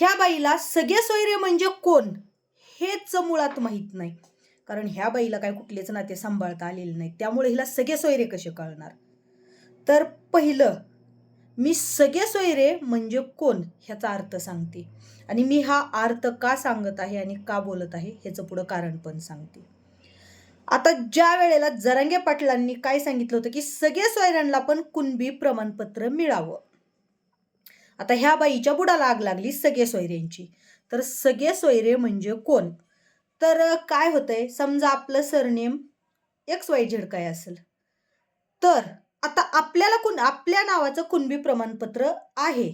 ह्या बाईला सगळे सोयरे म्हणजे कोण? हेच मुळात माहीत नाही. कारण ह्या बाईला काय कुठलेच नाते सांभाळता आलेले नाही त्यामुळे हिला सगळे सोयरे कसे कळणार? तर पहिलं मी सगळे सोयरे म्हणजे कोण ह्याचा अर्थ सांगते. आणि मी हा अर्थ का सांगत आहे आणि का बोलत आहे ह्याचं पुढं कारण पण सांगते. आता ज्या वेळेला जरांगे पाटलांनी काय सांगितलं होतं की सगळे सोयऱ्यांना पण कुणबी प्रमाणपत्र मिळावं. आता ह्या बाईच्या बुडाला आग लागली सगळे सोयऱ्यांची. तर सगळे सोयरे म्हणजे कोण? तर काय होतंय? समजा आपलं सरनेम एक्स वाय झेड काय असेल? तर आता आपल्याला कुण आपल्या नावाचं कुणबी प्रमाणपत्र आहे?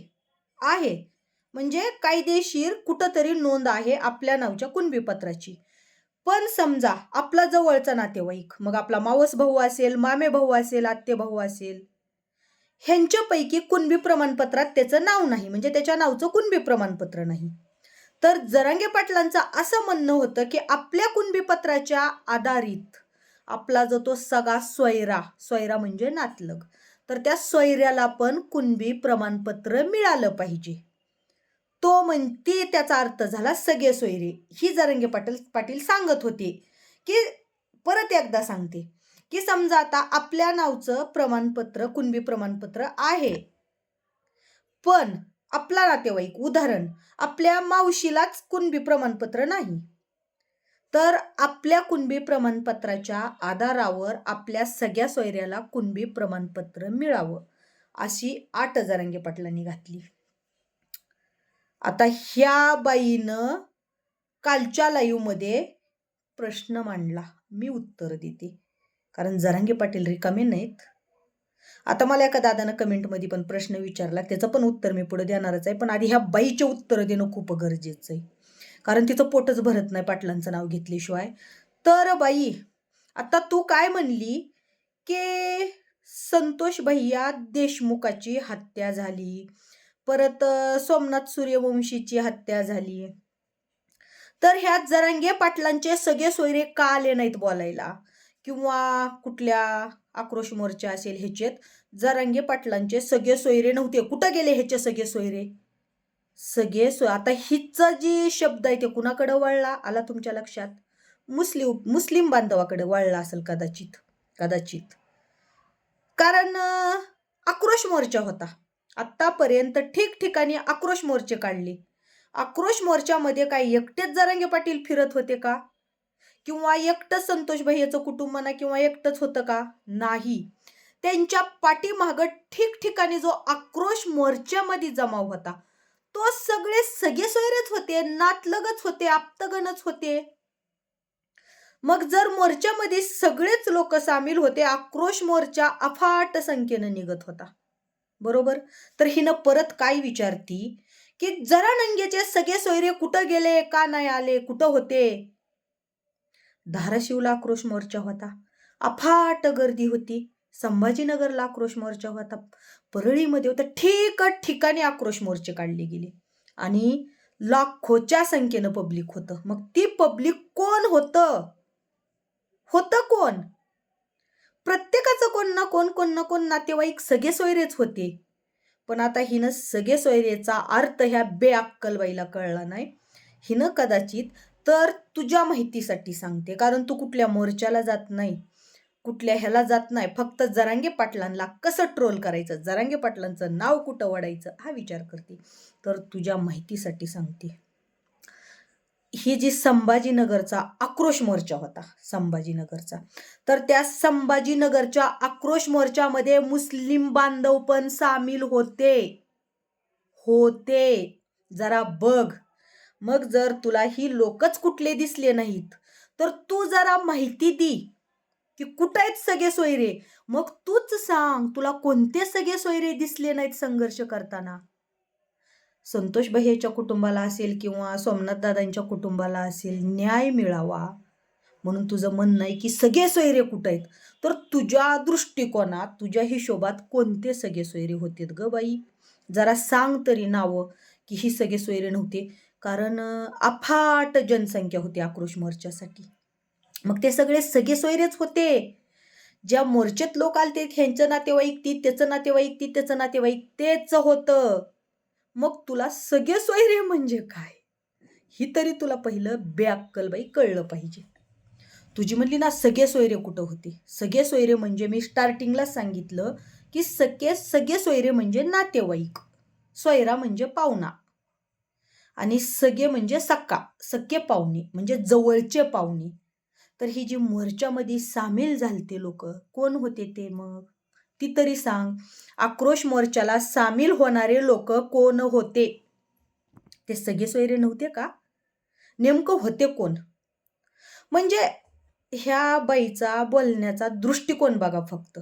आहे. म्हणजे कायदेशीर कुठंतरी नोंद आहे आपल्या नावच्या कुणबी पत्राची. पण समजा आपला जवळचा नातेवाईक मग आपला मावस भाऊ असेल मामे भाऊ असेल आत्ते भाऊ असेल ह्यांच्यापैकी कुणबी प्रमाणपत्रात त्याचं नाव नाही म्हणजे त्याच्या नावचं कुणबी प्रमाणपत्र नाही. तर जरांगे पाटलांचं असं म्हणणं होतं की आपल्या कुणबी पत्राच्या आधारित आपला जो तो सगळा स्वैरा स्वैरा म्हणजे नातलग तर त्या स्वैऱ्याला पण कुणबी प्रमाणपत्र मिळालं पाहिजे. तो म्हणते त्याचा अर्थ झाला सगळे सोयरे. ही जरंगे पाटील पाटील सांगत होते की परत एकदा सांगते. की समजा आता आपल्या नावचं प्रमाणपत्र कुणबी प्रमाणपत्र आहे. पण आपला नातेवाईक उदाहरण आपल्या मावशीलाच कुणबी प्रमाणपत्र नाही. तर आपल्या कुणबी प्रमाणपत्राच्या आधारावर आपल्या सगळ्या सोयऱ्याला कुणबी प्रमाणपत्र मिळावं अशी आठ जरांगे पाटलांनी घातली. आता ह्या बाईनं कालच्या लाईव्हमध्ये प्रश्न मांडला. मी उत्तर देते. कारण जरांगे पाटील रिकामे नाहीत. आता मला एका दादानं कमेंटमध्ये पण प्रश्न विचारला त्याचं पण उत्तर मी पुढे देणारच आहे पण आधी ह्या बाईचे उत्तर देणं खूप गरजेचं आहे. कारण तिचं पोटच भरत नाही पाटलांचं नाव घेतल्याशिवाय. तर बाई आता तू काय म्हणली? की संतोष भैया देशमुखाची हत्या झाली. परत सोमनाथ सूर्यवंशीची हत्या झाली. तर ह्यात जरांगे पाटलांचे सगळे सोयरे का आले नाहीत बोलायला? किंवा कुठल्या आक्रोश मोर्चा असेल ह्याचेत जरांगे पाटलांचे सगळे सोयरे नव्हते. कुठं गेले ह्याचे सगळे सोयरे? सगळे सो आता हिचा जी शब्द आहे ते कुणाकडं वळला? आला तुमच्या लक्षात? मुस्लिम मुस्लिम बांधवाकडे वळला असेल कदाचित कदाचित. कारण आक्रोश मोर्चा होता. आत्तापर्यंत ठिकठिकाणी आक्रोश मोर्चे काढले. आक्रोश मोर्चामध्ये काय एकटेच जरांगे पाटील फिरत होते का? किंवा एकटंच संतोष भैयाचं कुटुंब म्हणा किंवा एकटंच होतं का? नाही. त्यांच्या पाठीमागं ठिकठिकाणी जो आक्रोश मोर्चामध्ये जमाव होता तो सगळे सगळे सोयरेच होते नातलगच होते आप्तगणच होते. मग जर मोर्चामध्ये सगळेच लोक सामील होते आक्रोश मोर्चा अफाट संख्येनं निघत होता. बरोबर? तर हिनं परत काय विचारती? की जरा नंगेचे सगळे सोयरे कुठं गेले का नाही आले कुठं होते? धाराशिवला आक्रोश मोर्चा होता. अफाट गर्दी होती. संभाजीनगरला आक्रोश मोर्चा होता. परळीमध्ये होता. ठीक ठिकाणी आक्रोश मोर्चे काढले गेले. आणि लाखोच्या संख्येनं पब्लिक होतं. मग ती पब्लिक कोण होतं? होतं कोण? प्रत्येकाचं कोण ना कोण कोण ना कोण नातेवाईक सगळे सोयरेच होते. पण आता हिनं सगळे सोयरेचा अर्थ ह्या बेअक्कलबाईला कळला नाही. हिनं कदाचित तर तुझ्या माहितीसाठी सांगते कारण तू कुठल्या मोर्चाला जात नाही कुठल्या ह्याला जात नाही फक्त जरांगे पाटलांना कसं ट्रोल करायचं जरांगे पाटलांचं नाव कुठं वाढायचं हा विचार करते. तर तुझ्या माहितीसाठी सांगते. ही जी संभाजीनगरचा आक्रोश मोर्चा होता संभाजीनगरचा तर त्या संभाजीनगरच्या आक्रोश मोर्चामध्ये मुस्लिम बांधव पण सामील होते. होते. जरा बघ. मग जर तुला ही लोकच कुठले दिसले नाहीत तर तू जरा माहिती दी की कुठं आहेत सगळे सोयरे. मग तूच सांग तुला कोणते सगळे सोयरे दिसले नाहीत संघर्ष करताना. संतोष बहेच्या कुटुंबाला असेल किंवा सोमनाथ दादांच्या कुटुंबाला असेल न्याय मिळावा. म्हणून तुझं म्हणणं आहे की सगळे सोयरे कुठं आहेत? तर तुझ्या दृष्टिकोनात तुझ्या हिशोबात कोणते सगळे सोयरे होते ग बाई? जरा सांग तरी नावं की ही सगळे सोयरे नव्हते. कारण अफाट जनसंख्या होती आक्रोश मोर्चासाठी. मग ते सगळे सगळे सोयरेच होते. ज्या मोर्चेत लोक आलते ह्यांचं नातेवाईक ती त्याचं नातेवाईक ती त्याचं नातेवाईक तेच होतं. मग तुला सगळे सोयरे म्हणजे काय? ही तरी तुला पहिलं बेअक्कलबाई कळलं पाहिजे. तुझी म्हणली ना सगळे सोयरे कुठं होते? सगळे सोयरे म्हणजे मी स्टार्टिंगला सांगितलं की सगळे सगळे सोयरे म्हणजे नातेवाईक. सोयरा म्हणजे पाहुणा. आणि सगळे म्हणजे सक्का सख्खे पाहुणे म्हणजे जवळचे पाहुणे तर ही जी मोर्चामध्ये सामील झालते लोक कोण होते ते मग? ती तरी सांग. आक्रोश मोर्चाला सामील होणारे लोक कोण होते? ते सगळे सोयरे नव्हते का? नेमकं होते कोण? म्हणजे ह्या बाईचा बोलण्याचा दृष्टिकोन बघा फक्त.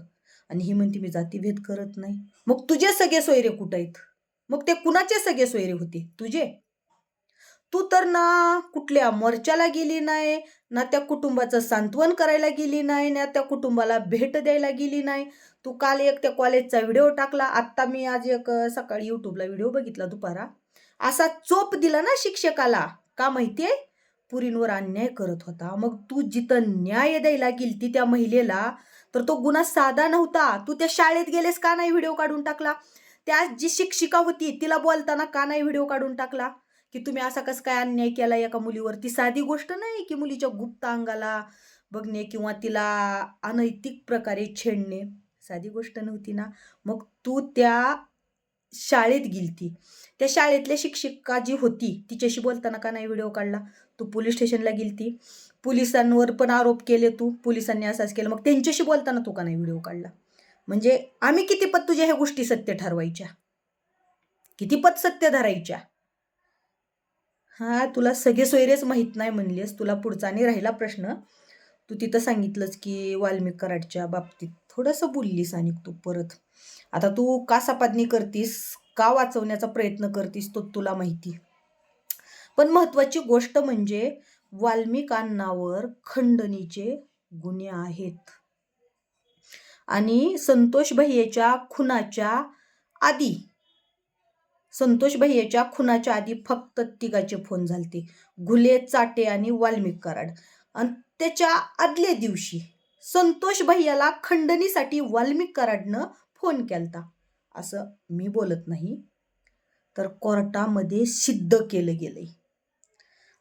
आणि ही म्हणते मी जातीभेद करत नाही. मग तुझे सगळे सोयरे कुठं आहेत? मग ते कुणाचे सगळे सोयरे होते? तुझे? तू तर ना कुठल्या मोर्चाला गेली नाही ना त्या कुटुंबाचं सांत्वन करायला गेली नाही ना त्या कुटुंबाला भेट द्यायला गेली नाही. तू काल एक त्या कॉलेजचा व्हिडिओ टाकला आत्ता मी आज एक सकाळी यूट्यूबला व्हिडिओ बघितला दुपारा. असा चोप दिला ना शिक्षकाला का माहितीये? पुरींवर अन्याय करत होता. मग तू जिथं न्याय द्यायला गेलती त्या महिलेला तर तो गुन्हा साधा नव्हता. तू त्या शाळेत गेलेस का नाही व्हिडिओ काढून टाकला? त्या जी शिक्षिका होती तिला बोलताना का नाही व्हिडिओ काढून टाकला? की तुम्ही असा कसं काय अन्याय केला एका मुलीवर ती साधी गोष्ट नाही की मुलीच्या गुप्त अंगाला बघणे किंवा तिला अनैतिक प्रकारे छेडणे. साधी गोष्ट नव्हती ना. मग तू त्या शाळेत गेलती. त्या शाळेतल्या शिक्षिका जी होती तिच्याशी बोलताना का नाही व्हिडिओ काढला? तू पोलीस स्टेशनला गेलती. पोलिसांवर पण आरोप केले तू. पोलिसांनी असाच केलं. मग त्यांच्याशी बोलताना तू का नाही व्हिडिओ काढला? म्हणजे आम्ही किती पत तुझ्या ह्या गोष्टी सत्य ठरवायच्या? किती पत सत्य धरायच्या? हा तुला सगळे सोयरेच माहीत नाही म्हणलीस. तुला पुढचा आणि राहिला प्रश्न. तू तिथं सांगितलंस की वाल्मिक कराडच्या बाबतीत थोडंसं बोललीस आणि तू परत. आता तू का सपादनी करतीस? का वाचवण्याचा प्रयत्न करतीस तो तुला माहिती. पण महत्वाची गोष्ट म्हणजे वाल्मिकांनावर खंडणीचे गुन्हे आहेत. आणि संतोष भैयेच्या खुनाच्या आधी संतोष भैयाच्या खुनाच्या आधी फक्त तिघाचे फोन झालते. घुले चाटे आणि वाल्मिक कराड. आणि त्याच्या आदल्या दिवशी संतोष भैयाला खंडणीसाठी वाल्मिक कराडनं फोन केलता. असं मी बोलत नाही तर कोर्टामध्ये सिद्ध केलं गेलंय.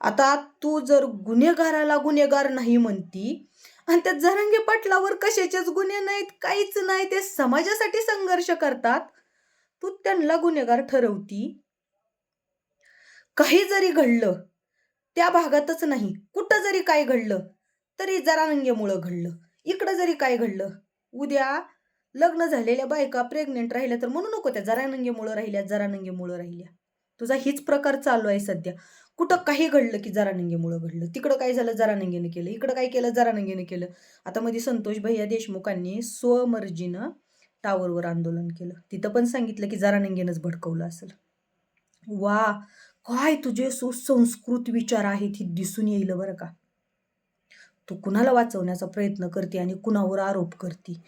आता तू जर गुन्हेगाराला गुन्हेगार नाही म्हणती आणि त्या जरंगे पाटलावर कशाचेच गुन्हे नाहीत काहीच नाही ते समाजासाठी संघर्ष करतात तू त्यांना गुन्हेगार ठरवती? काही जरी घडलं त्या भागातच नाही कुठं जरी काय घडलं तरी जरानंगेमुळं घडलं. इकडं जरी काय घडलं उद्या लग्न झालेल्या बायका प्रेग्नेंट राहिल्या तर म्हणू नको त्या जरानंगेमुळं राहिल्या जरानंगेमुळं राहिल्या. तुझा हीच प्रकार चालू आहे सध्या. कुठं काही घडलं की जरानंगेमुळं घडलं. तिकडं काय झालं जरानंगेनं केलं. इकडं काय केलं जरानंगेनं केलं. आता मध्ये संतोष भैया देशमुखांनी स्वमर्जीनं टावरवर आंदोलन केलं. तिथं पण सांगितलं की जरानंगेनंच भडकवलं असेल. वा काय तुझे सुसंस्कृत विचार आहेत ही दिसून येईल बरं का? तू कुणाला वाचवण्याचा प्रयत्न करते आणि कुणावर आरोप करते?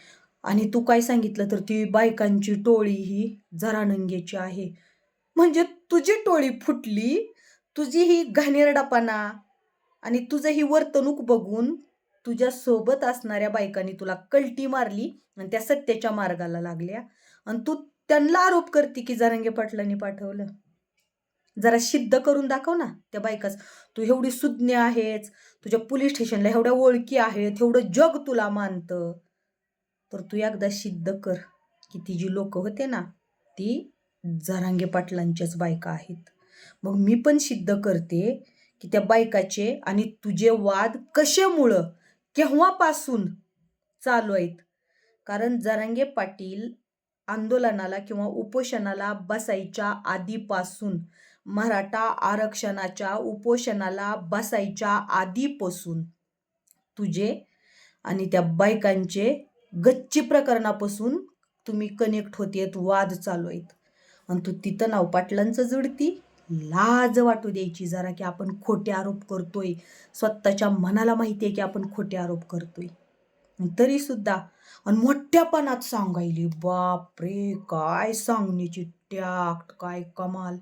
आणि तू काय सांगितलं तर ती बायकांची टोळी ही जरानंगेची आहे. म्हणजे तुझी टोळी फुटली तुझी ही घाणेरडापणा आणि तुझं ही वर्तणूक बघून तुझ्या सोबत असणाऱ्या बायकांनी तुला कलटी मारली आणि त्या सत्याच्या मार्गाला लागल्या. आणि तू त्यांना आरोप करते की जरंगे पाटलांनी पाठवलं. जरा सिद्ध करून दाखव ना त्या बायकाच तू एवढी सुज्ञ आहेस. तुझ्या पोलीस स्टेशनला एवढ्या ओळखी आहेत. एवढं जग तुला मानतं. तर तू एकदा सिद्ध कर की ती जी लोक होते ना ती जरांगे पाटलांच्याच बायका आहेत. मग मी पण सिद्ध करते की त्या बायकाचे आणि तुझे वाद कशामुळं केव्हापासून चालू आहेत? कारण जरांगे पाटील आंदोलनाला किंवा उपोषणाला बसायच्या आधीपासून मराठा आरक्षणाच्या उपोषणाला बसायच्या आधीपासून तुझे आणि त्या बायकांचे गच्ची प्रकरणापासून तुम्ही कनेक्ट होतेत वाद चालू आहेत. आणि तू तिथं नाव पाटलांचं जुडती? लाज वाटू द्यायची जरा की आपण खोटे आरोप करतोय. स्वतःच्या मनाला माहिती आहे की आपण खोटे आरोप करतोय. तरी सुद्धा आणि मोठ्यापणात सांगायली बाप रे काय सांगण्याची ट्याक काय कमाल.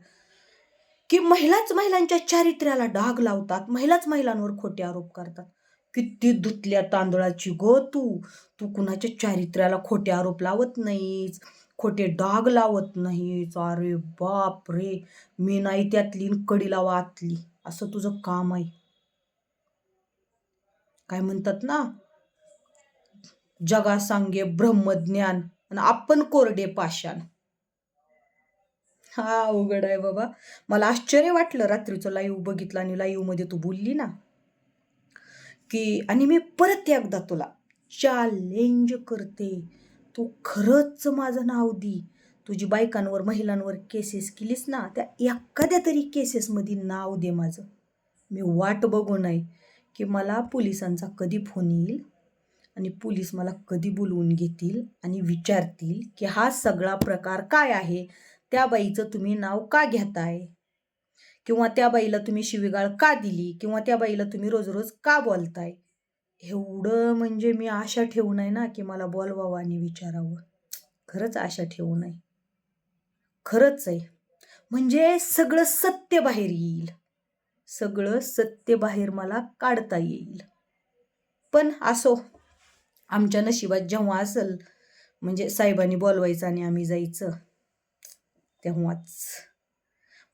की महिलाच महिलांच्या चारित्र्याला डाग लावतात महिलाच महिलांवर खोटे आरोप करतात. किती धुतल्या तांदळाची गो तू. तू कुणाच्या चारित्र्याला खोटे आरोप लावत नाहीस? खोटे डाग लावत नाही. अरे बाप रे मी नाही त्यातली कडी कडीला वाचली असं तुझं काम आहे. काय म्हणतात ना? जगा सांगे ब्रह्मज्ञान आणि आपण कोरडे पाषाण. हा अवघड आहे बाबा. मला आश्चर्य वाटलं रात्रीचं लाईव्ह बघितलं आणि लाईव्हमध्ये तू बोलली ना? की आणि मी परत एकदा तुला चॅलेंज करते. तू खरंच माझं नाव दी. तुझी बायकांवर महिलांवर केसेस केलीस ना त्या एखाद्या तरी केसेसमध्ये नाव दे माझं. मी वाट बघू नाही की मला पोलिसांचा कधी फोन येईल आणि पोलीस मला कधी बोलवून घेतील आणि विचारतील की हा सगळा प्रकार काय आहे त्या बाईचं तुम्ही नाव का घेताय? किंवा त्या बाईला तुम्ही शिवीगाळ का दिली? किंवा त्या बाईला तुम्ही रोज रोज का बोलताय? एवढं म्हणजे मी आशा ठेवून आहे ना की मला बोलवावं आणि विचारावं. खरंच आशा ठेवू नये. खरंच आहे. म्हणजे सगळं सत्य बाहेर येईल. सगळं सत्य बाहेर मला काढता येईल. पण असो आमच्या नशिबात जेव्हा असेल म्हणजे साहेबांनी बोलवायचं आणि आम्ही जायचं तेव्हाच.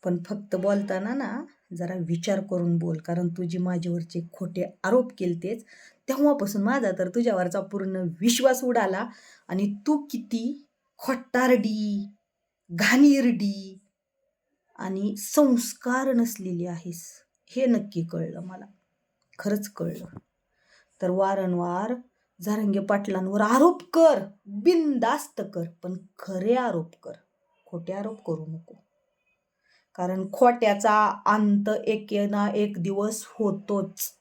पण फक्त बोलताना ना जरा विचार करून बोल कारण तुझी माझ्यावरचे खोटे आरोप केलतेच तेव्हापासून माझा तर तुझ्यावरचा पूर्ण विश्वास उडाला आणि तू किती खोट्टारडी घाणीरडी आणि संस्कार नसलेली आहेस हे नक्की कळलं मला. खरंच कळलं. तर वारंवार झारंगे पाटलांवर आरोप कर बिनदास्त कर पण खरे आरोप कर. खोटे आरोप करू नको. कारण खोट्याचा अंत एके ना एक दिवस होतोच.